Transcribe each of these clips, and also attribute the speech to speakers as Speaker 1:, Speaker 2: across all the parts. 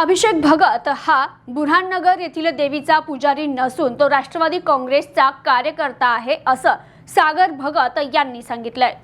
Speaker 1: अभिषेक भगत हा बुऱ्हाणनगर येथील देवीचा पुजारी नसून तो राष्ट्रवादी काँग्रेसचा कार्यकर्ता आहे असं सागर भगत यांनी सांगितलंय.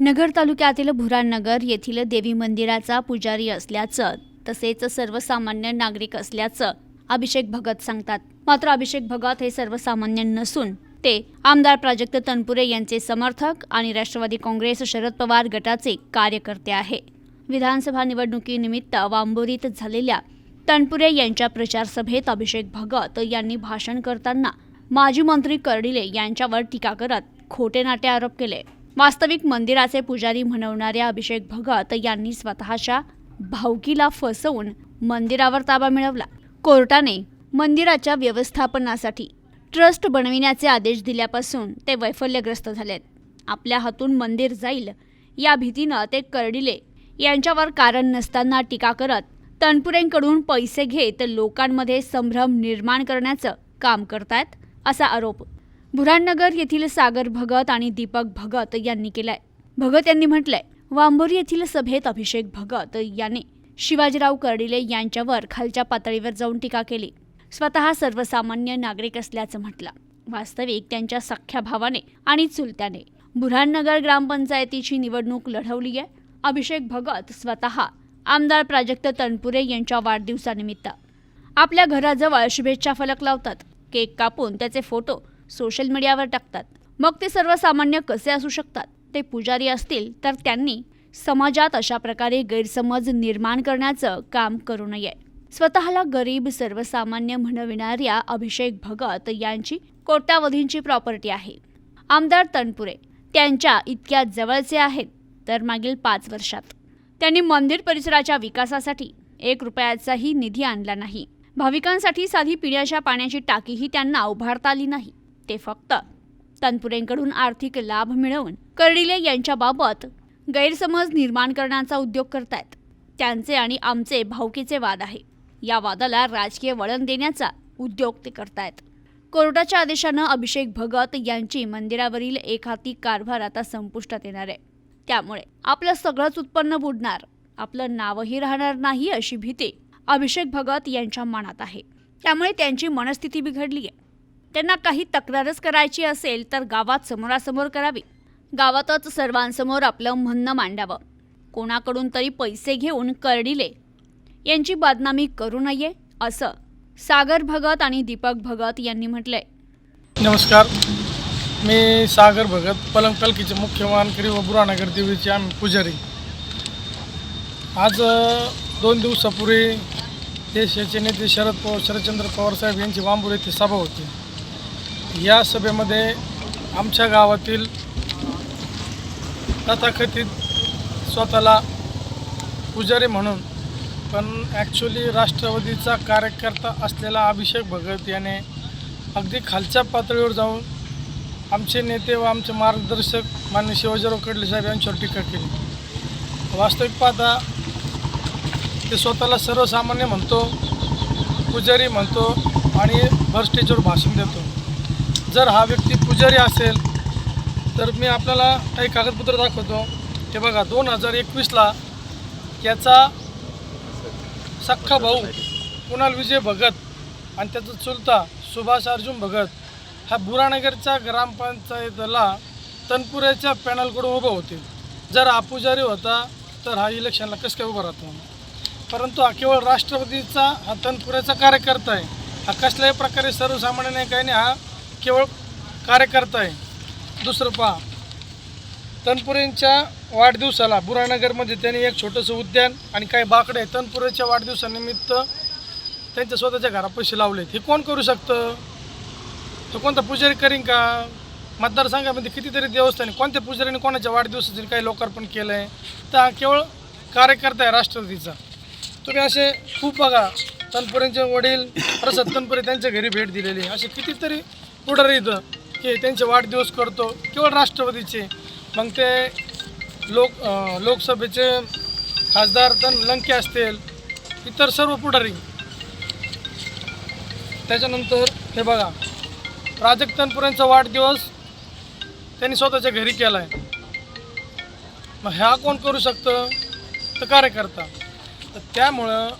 Speaker 1: नगर तालुक्यातील बुऱ्हाणनगर येथील देवी मंदिराचा पुजारी असल्याचं तसेच सर्वसामान्य नागरिक असल्याचं अभिषेक भगत सांगतात. मात्र अभिषेक भगत हे सर्वसामान्य नसून ते आमदार प्राजक्त तनपुरे यांचे समर्थक आणि राष्ट्रवादी काँग्रेस शरद पवार गटाचे कार्यकर्ते आहे. विधानसभा निवडणुकीनिमित्त वांबोरीत झालेल्या तनपुरे यांच्या प्रचार सभेत अभिषेक भगत यांनी भाषण करताना माजी मंत्री कर्डिले यांच्यावर टीका करत खोटे नाटे आरोप केले. वास्तविक मंदिराचे पुजारी म्हणवणाऱ्या अभिषेक भगत यांनी स्वतःच्या भावकीला फसवून मंदिरावर ताबा मिळवला. कोर्टाने मंदिराच्या व्यवस्थापनासाठी ट्रस्ट बनविण्याचे आदेश दिल्यापासून ते वैफल्यग्रस्त झालेत. आपल्या हातून मंदिर जाईल या भीतीनं ते कर्डिले यांच्यावर कारण नसताना टीका करत तनपुरेंकडून पैसे घेत लोकांमध्ये संभ्रम निर्माण करण्याचं काम करतायत असा आरोप बुऱ्हाणनगर येथील सागर भगत आणि दीपक भगत यांनी केलाय. भगत यांनी म्हटलंय वांबोरी येथील सभेत अभिषेक भगत यांनी शिवाजीराव कर्डिले यांच्यावर खालच्या पातळीवर जाऊन टीका केली. स्वतः सर्वसामान्य नागरिक असल्याचं म्हटलं. वास्तविक त्यांच्या सख्ख्या भावाने आणि चुलत्याने बुऱ्हाणनगर ग्रामपंचायतीची निवडणूक लढवली आहे अभिषेक भगत स्वतः आमदार प्राजक्त तनपुरे यांच्या वाढदिवसानिमित्त आपल्या घराजवळ शुभेच्छा फलक लावतात. केक कापून त्याचे फोटो सोशल मीडियावर टाकतात. मग ते सर्वसामान्य कसे असू शकतात? ते पुजारी असतील तर त्यांनी समाजात अशा प्रकारे गैरसमज निर्माण करण्याचं काम करू नये. स्वतःला गरीब सर्वसामान्य म्हणविणाऱ्या अभिषेक भगत यांची कोट्यावधींची प्रॉपर्टी आहे. आमदार तनपुरे त्यांच्या इतक्या जवळचे आहेत. तर मागील पाच वर्षात. त्यांनी मंदिर परिसराच्या विकासासाठी एक रुपयाचाही निधी आणला नाही. भाविकांसाठी साधी पिण्याच्या पाण्याची टाकीही त्यांना उभारता आली नाही. ते फक्त तनपुरेंकडून आर्थिक लाभ मिळवून कर्डिले यांच्याबाबत गैरसमज निर्माण करण्याचा उद्योग करतायत. त्यांचे आणि आमचे भावकीचे वाद आहे. या वादाला राजकीय वळण देण्याचा उद्योग ते करतायत. कोर्टाच्या आदेशानं अभिषेक भगत यांची मंदिरावरील एकाती कारभार आता संपुष्टात येणार आहे. त्यामुळे आपलं सगळंच उत्पन्न बुडणार. आपलं नावही राहणार नाही अशी भीती अभिषेक भगत यांच्या मनात आहे. त्यामुळे त्यांची मनस्थिती बिघडली आहे त्यांना काही तक्रारच करायची असेल तर गावात समोरासमोर करावी. गावातच सर्वांसमोर आपलं म्हणणं मांडावं. कोणाकडून तरी पैसे घेऊन करडिले. यांची बदनामी करू नये असं सागर भगत आणि दीपक भगत यांनी म्हटलंय.
Speaker 2: नमस्कार. मी सागर भगत पलंग पलकीचे मुख्य मानकरी व बुरानगर देवीचे आम्ही पुजारी. आज दोन दिवसापूर्वी देशाचे नेते शरद पवार शरदचंद्र पवार साहेब यांची वांबूर येथे सभा होती. या सभेमध्ये आमच्या गावातील तथाकथित स्वतःला पुजारी म्हणून पण ॲक्च्युली राष्ट्रवादीचा कार्यकर्ता असलेला अभिषेक भगत याने अगदी खालच्या पातळीवर जाऊन आमचे नेते व आमचे मार्गदर्शक मान्य शिवाजीराव कडले साहेब यांच्यावर टीका केली. वास्तविक पाहता ते स्वतःला सर्वसामान्य म्हणतो पुजारी म्हणतो आणि भर स्टेजवर भाषण देतो. जर हा व्यक्ती पुजारी असेल तर मी आपल्याला काही कागदपत्र दाखवतो. हे बघा दोन हजार एकवीसला याचा सख्खा भाऊ कुणाल विजय भगत आणि त्याचा चुलता सुभाष अर्जुन भगत हा बुरानगरच्या ग्रामपंचायतला तनपुऱ्याच्या पॅनलकडून उभं होते. जर आपुजारी होता तर हा इलेक्शनला कसं काय उभा राहतो परंतु हा केवळ राष्ट्रवादीचा हा तनपुऱ्याचा कार्यकर्ता आहे. हा कसल्याही प्रकारे सर्वसामान्य नाही काही नाही हा केवळ कार्यकर्ता आहे. दुसरं पहा. तनपुरेंच्या वाढदिवसाला बुरानगरमध्ये त्यांनी एक छोटंसं उद्यान आणि काही बाकडे तनपुरेच्या वाढदिवसानिमित्त त्यांच्या स्वतःच्या घरापाशी लावलेत. हे कोण करू शकतं? तो कोणता पुजारी करीन का? मतदारसंघामध्ये कितीतरी देवस्थानी कोणत्या पुजारीने कोणाच्या वाढदिवसाचे काही लोकार्पण केलं आहे तर हा केवळ कार्यकर्ता आहे राष्ट्रवादीचा. तुम्ही असे खूप बघा. तनपुरेंचे वडील प्रसाद तनपुरे त्यांच्या घरी भेट दिलेली आहे. असे कितीतरी पुढारी इथं की त्यांचे वाढदिवस करतो. केवळ राष्ट्रवादीचे. मग ते लोक लोकसभेचे खासदार तन लंके असतील इतर सर्व पुढारी. त्याच्यानंतर हे बघा. प्राजक्त तनपुरेंचा वाढदिवस त्यांनी स्वतःच्या घरी केला आहे मग ह्या कोण करू शकतं? तर कार्यकर्ता. तर त्यामुळं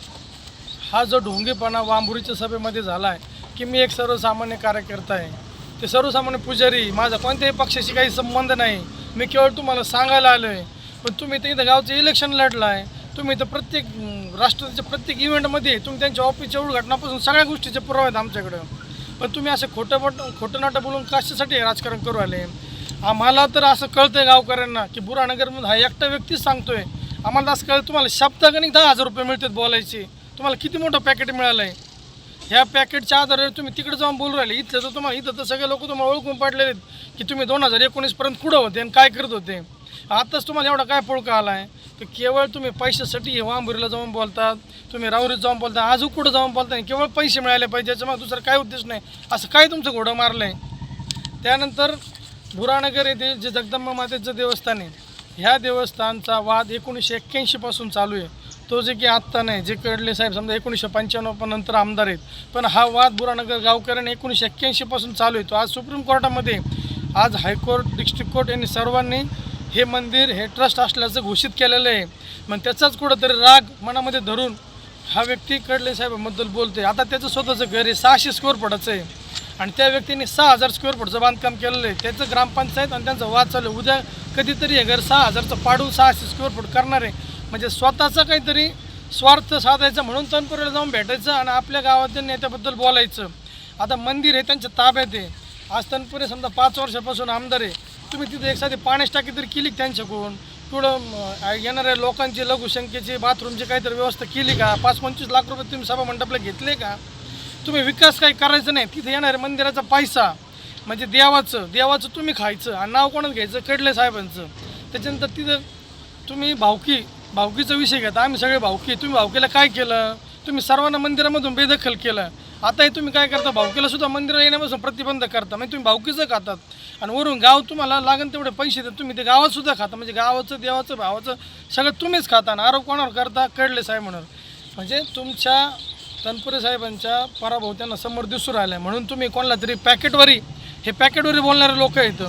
Speaker 2: हा जो ढोंगेपणा वांबुरीच्या सभेमध्ये झाला आहे की मी एक सर्वसामान्य कार्यकर्ता आहे. ते सर्वसामान्य पुजारी माझा कोणत्याही पक्षाशी काही संबंध नाही. मी केवळ तुम्हाला सांगायला आलो आहे पण तुम्ही तर इथं गावचं इलेक्शन लढलं आहे तुम्ही तर प्रत्येक राष्ट्राच्या प्रत्येक इव्हेंटमध्ये तुम्ही त्यांच्या ऑफिसच्या उद्घाटनापासून सगळ्या गोष्टीचे पुरावे आहेत आमच्याकडं. पण तुम्ही असं खोटं मोठ खोटं नाटं बोलून कशासाठी हे राजकारण करू आले आम्हाला तर असं कळतंय गावकऱ्यांना की बुरानगरमधून हा एकटा व्यक्तीच सांगतोय. आम्हाला असं कळतं तुम्हाला शब्दगणिक दहा हजार रुपये मिळतात बोलायचे. तुम्हाला किती मोठं पॅकेट मिळालं आहे ह्या पॅकेटच्या आधारे तुम्ही तिकडे जाऊन बोलू राहिले. इथलं तर तुम्हाला इथं तर सगळे लोक तुम्हाला ओळखून पडलेले आहेत की तुम्ही दोन हजार एकोणीसपर्यंत कुठं होते आणि काय करत होते? आताच तुम्हाला एवढा काय पुळका आला आहे की केवळ तुम्ही पैशासाठी हे वांबुरीला जाऊन बोलतात. तुम्ही राहुरीत जाऊन बोलता आज कुठं जाऊन बोलता नाही केवळ पैसे मिळाले पाहिजे याच्यामुळे दुसरं काय उद्देश नाही. असं काय तुमचं घोडं मारलं आहे त्यानंतर बुरानगर येथे जे जगदंबा मातेचं देवस्थान आहे ह्या देवस्थानचा वाद एकोणीसशे एक्क्याऐंशीपासून चालू आहे. तो जे की आत्ता नाही जे कडले साहेब समजा एकोणीसशे पंच्याण्णव नंतर आमदार आहेत. पण हा वाद बुरानगर गावकऱ्यांनी एकोणीसशे एक्क्याऐंशीपासून चालू आहे. तो आज सुप्रीम कोर्टामध्ये आज हायकोर्ट डिस्ट्रिक्ट कोर्ट यांनी सर्वांनी हे मंदिर हे ट्रस्ट असल्याचं घोषित केलेलं आहे. मग त्याचाच कुठंतरी राग मनामध्ये धरून हा व्यक्ती कडले साहेबांबद्दल बोलतोय. आता त्याचं स्वतःचं घर आहे सहाशे स्क्वेअर फुटाचं आहे. आणि त्या व्यक्तीने सहा हजार स्क्वेअर फुटचं बांधकाम केलेलं आहे. त्याचं ग्रामपंचायत आणि त्यांचा वाद चालू आहे. उद्या कधीतरी हे घर सहा हजारचं पाडून सहाशे स्क्वेअर फूट करणार आहे. म्हणजे स्वतःचं काहीतरी स्वार्थ साधायचं म्हणून तनपुरीला जाऊन भेटायचं आणि आपल्या गावातील नेत्याबद्दल बोलायचं. आता मंदिर हे त्यांच्या ताब्यात आहे. आज तनपुरे समजा पाच वर्षापासून आमदार आहे. तुम्ही तिथे एखादी पाण्याची टाकी तरी केली त्यांच्याकडून? थोडं येणाऱ्या लोकांची लघुसंख्येची बाथरूमची काहीतरी व्यवस्था केली का? पाच पंचवीस लाख रुपये तुम्ही सभा मंडपला घेतले का? तुम्ही विकास काही करायचं नाही. तिथे येणाऱ्या मंदिराचा पैसा म्हणजे देवाचं देवाचं तुम्ही खायचं आणि नाव कोणाचं घ्यायचं? कडले साहेबांचं. त्याच्यानंतर तिथं तुम्ही भावकी भावकीचा विषय घेता. आम्ही सगळे भावकी. तुम्ही भावकीला काय केलं? तुम्ही सर्वांना मंदिरामधून बेदखल केलं. आताही तुम्ही काय करता? भावकीला सुद्धा मंदिरात येण्यापासून प्रतिबंध करता. म्हणजे तुम्ही भावकीचं खातात. आणि वरून गाव तुम्हाला लागन तेवढे पैसे देत तुम्ही ते गावातसुद्धा खाता म्हणजे गावाचं देवाचं भावाचं सगळं तुम्हीच खाता. आणि आरोप कोणावर करता? कडले साहेब म्हणून. म्हणजे तुमच्या तनपुरे साहेबांच्या पराभव त्यांना समोर दिसून राहिला आहे म्हणून तुम्ही कोणाला तरी पॅकेटवरी हे पॅकेटवरी बोलणारे लोक आहेत.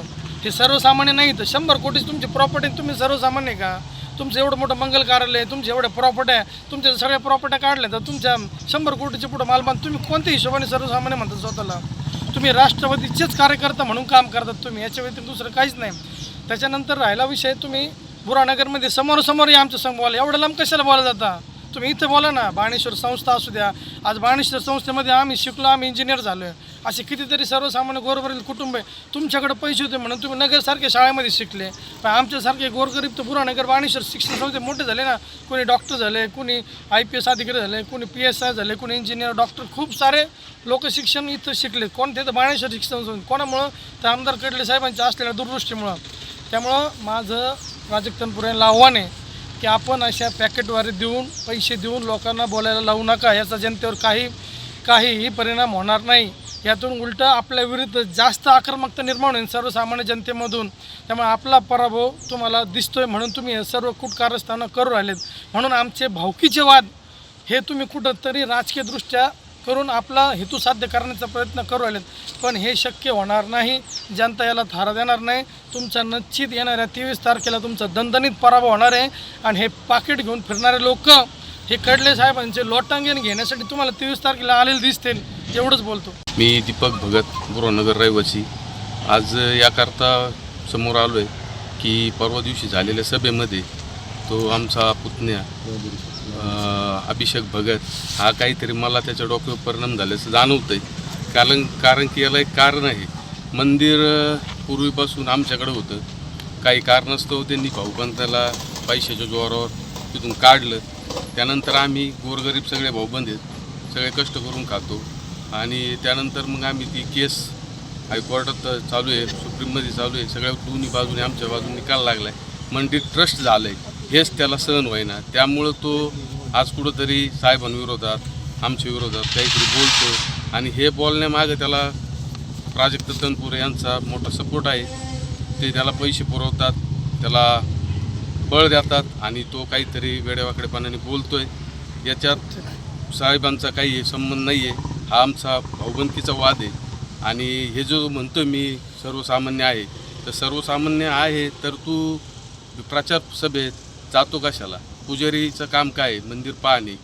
Speaker 2: हे सर्वसामान्य नाही तर शंभर कोटीची तुमची प्रॉपर्टी तुम्ही सर्वसामान्य का? तुमचं एवढं मोठं मंगल कार्यालय आहे तुमचे एवढ्या प्रॉपर्ट्या तुमच्या सगळ्या प्रॉपर्ट्या काढल्या तर तुमच्या शंभर कोटीचे पुढं मालमान तुम्ही कोणत्या हिशोबाने सर्वसामान्य म्हणता स्वतःला? तुम्ही राष्ट्रवादीचेच कार्यकर्ता म्हणून काम करतात तुम्ही याच्या व्यतिरिक्त दुसरं काहीच नाही. त्याच्यानंतर राहिला विषय तुम्ही बुरानगरमध्ये समोरासमोर या आमच्या संघ बोला एवढं लांब कशाला बोला जाता? तुम्ही इथं बोला ना बाणेश्वर संस्था असू द्या. आज बाणेश्वर संस्थेमध्ये आम्ही शिकलो आम्ही इंजिनियर झालो आहे असे कितीतरी सर्वसामान्य गोरगरीब कुटुंब आहे. तुमच्याकडे पैसे होते म्हणून तुम्ही नगरसारख्या शाळेमध्ये शिकले. पण आमच्यासारखे गोरगरीब तर पुरा नगर बाणेश्वर शिक्षण संस्थे मोठे झाले ना. कोणी डॉक्टर झाले कोणी आय पी एस अधिकारी झाले कोणी पी एस आय झाले कोणी इंजिनियर डॉक्टर खूप सारे लोक शिक्षण इथं शिकले. कोण ते तर बाणेश्वर शिक्षण संस्थे कोणामुळं? तर आमदार कडले साहेबांच्या असलेल्या दुरदृष्टीमुळं. त्यामुळं माझं प्राजक्त तनपुरे आव्हान आहे की आपण अशा पॅकेटवारी देऊन पैसे देऊन लोकांना बोलायला लावू नका. याचा जनतेवर काही काहीही परिणाम होणार नाही. यातून उलटं आपल्या विरुद्ध जास्त आक्रमकता निर्माण होईल सर्वसामान्य जनतेमधून. त्यामुळे आपला पराभव तुम्हाला दिसतोय म्हणून तुम्ही हे सर्व कुट कारस्थानं करू राहिलेत. म्हणून आमचे भावकीचे वाद हे तुम्ही कुठंतरी राजकीयदृष्ट्या करून आपला हेतू साध्य करण्याचा प्रयत्न करू राहिलेत. पण हे शक्य होणार नाही. जनता याला थारा देणार नाही. तुमचा निश्चित येणाऱ्या तेवीस तारखेला तुमचा दणदणीत पराभव होणार आहे. आणि हे पाकिट घेऊन फिरणारे लोक हे कडले साहेबांचे लोटांगण घेण्यासाठी तुम्हाला तेवीस तारखेला आलेले दिसतील. एवढंच बोलतो.
Speaker 3: मी दीपक भगत बुरनगर रहिवासी. आज याकरता समोर आलो आहे की परवा दिवशी झालेल्या सभेमध्ये तो आमचा पुतण्या अभिषेक भगत हा काहीतरी मला त्याच्या डोक्यावर परिणाम झाल्याचं जाणवतं आहे कारण कारण की याला एक कारण आहे. मंदिर पूर्वीपासून आमच्याकडं होतं. काही कारणास्तव त्यांनी भाऊबंदाला पैशाच्या जोरावर तिथून काढलं. त्यानंतर आम्ही गोरगरीब सगळे भाऊबंद आहेत. सगळे कष्ट करून खातो. आणि त्यानंतर मग आम्ही ती केस हायकोर्टात चालू आहे सुप्रीममध्ये चालू आहे. सगळ्या दोन्ही बाजूने आमच्या बाजूने निकाल लागला आहे मंदिर ट्रस्ट झालं आहे हेच त्याला सहन होईना. त्यामुळं तो आज कुठंतरी साहेबांविरोधात आमच्या विरोधात काहीतरी बोलतो आणि हे बोलण्यामागं त्याला प्राजक्त तनपुरे यांचा मोठा सपोर्ट आहे. ते त्याला पैसे पुरवतात त्याला बळ देतात आणि तो काहीतरी वेडेवाकडेपणाने आहे याच्यात साहेबांचा काही संबंध नाही आहे हा आमचा भाऊबंदकीचा वाद आहे. आणि हे जो म्हणतो मी सर्वसामान्य आहे तर सर्वसामान्य आहे तर तू प्रचार सभेत जातो कशाला? पुजारीचं काम काय आहे? मंदिर पाहणे.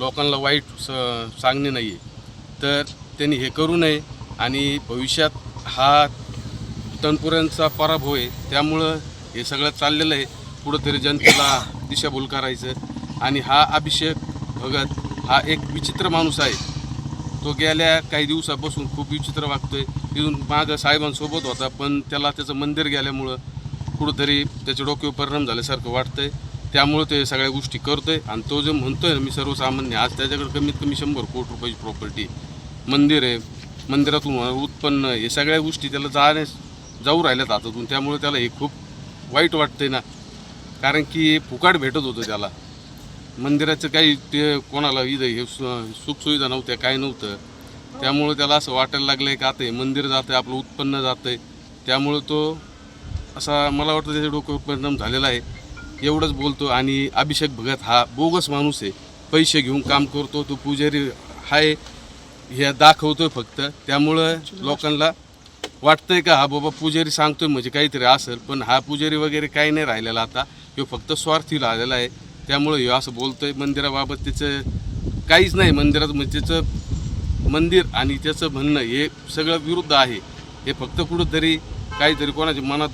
Speaker 3: लोकांना वाईट स सांगणे नाही आहे तर त्यांनी हे करू नये आणि भविष्यात हा तनपुऱ्यांचा पराभव आहे. त्यामुळं हे सगळं चाललेलं आहे. कुठंतरी जनतेला दिशाभूल करायचं. आणि हा अभिषेक भगत हा एक विचित्र माणूस आहे. तो गेल्या काही दिवसापासून खूप विचित्र वागतोय. तिथून मागं साहेबांसोबत होता पण त्याला त्याचं मंदिर गेल्यामुळं कुठंतरी त्याच्या डोक्यावर परिणाम झाल्यासारखं वाटतंय. त्यामुळं ते सगळ्या गोष्टी करतोय. आणि तो जो म्हणतोय ना मी सर्वसामान्य आज त्याच्याकडे कमीत कमी शंभर कोटी रुपयाची प्रॉपर्टी मंदिर आहे मंदिरातून उत्पन्न हे सगळ्या गोष्टी त्याला जाण्यास जाऊ राहिल्यात हातातून. त्यामुळे त्याला हे खूप वाईट वाटतंय ना. कारण की फुकाट भेटत होतं त्याला. मंदिराचं काही ते कोणाला इथं हे सु- सुखसुविधा नव्हत्या काय नव्हतं. त्यामुळं त्याला असं वाटायला लागलं का आता हे मंदिर जातं आहे आपलं उत्पन्न जातं आहे त्यामुळं तो असा मला वाटतं त्याच्या डोकं परिणाम झालेला आहे. एवढंच बोलतो आणि अभिषेक भगत हा बोगस माणूस आहे. पैसे घेऊन काम करतो तो पुजारी आहे हे दाखवतोय फक्त. त्यामुळं लोकांना वाटतंय का हा बाबा पुजारी सांगतोय म्हणजे काहीतरी असेल पण हा पुजारी वगैरे काही नाही राहिलेला आता. ह्यो फक्त स्वार्थी राहिलेला आहे. त्यामुळं ह्यो असं बोलतोय मंदिराबाबत त्याचं काहीच नाही. मंदिरात म्हणजे त्याचं मंदिर आणि त्याचं म्हणणं हे सगळं विरुद्ध आहे. हे फक्त कुठंतरी काहीतरी कोणाच्या मनात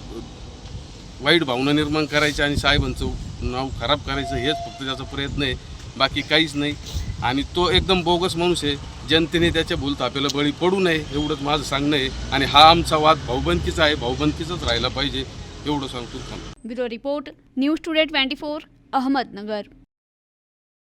Speaker 3: वाईट भावना निर्माण करायच्या आणि साहेबांचं नाव खराब करायचं हेच फक्त त्याचा प्रयत्न आहे. बाकी काहीच नाही. आणि तो एकदम बोगस माणूस आहे. जनतेने त्याच्या भूलतापेला बळी पडू नये एवढंच माझं सांगणं आहे. आणि हा आमचा वाद भाऊबंदकीचा आहे. भाऊबंदकीचाच राहिला पाहिजे. एवढं सांगतो
Speaker 1: bureau report news today twenty four Ahmednagar.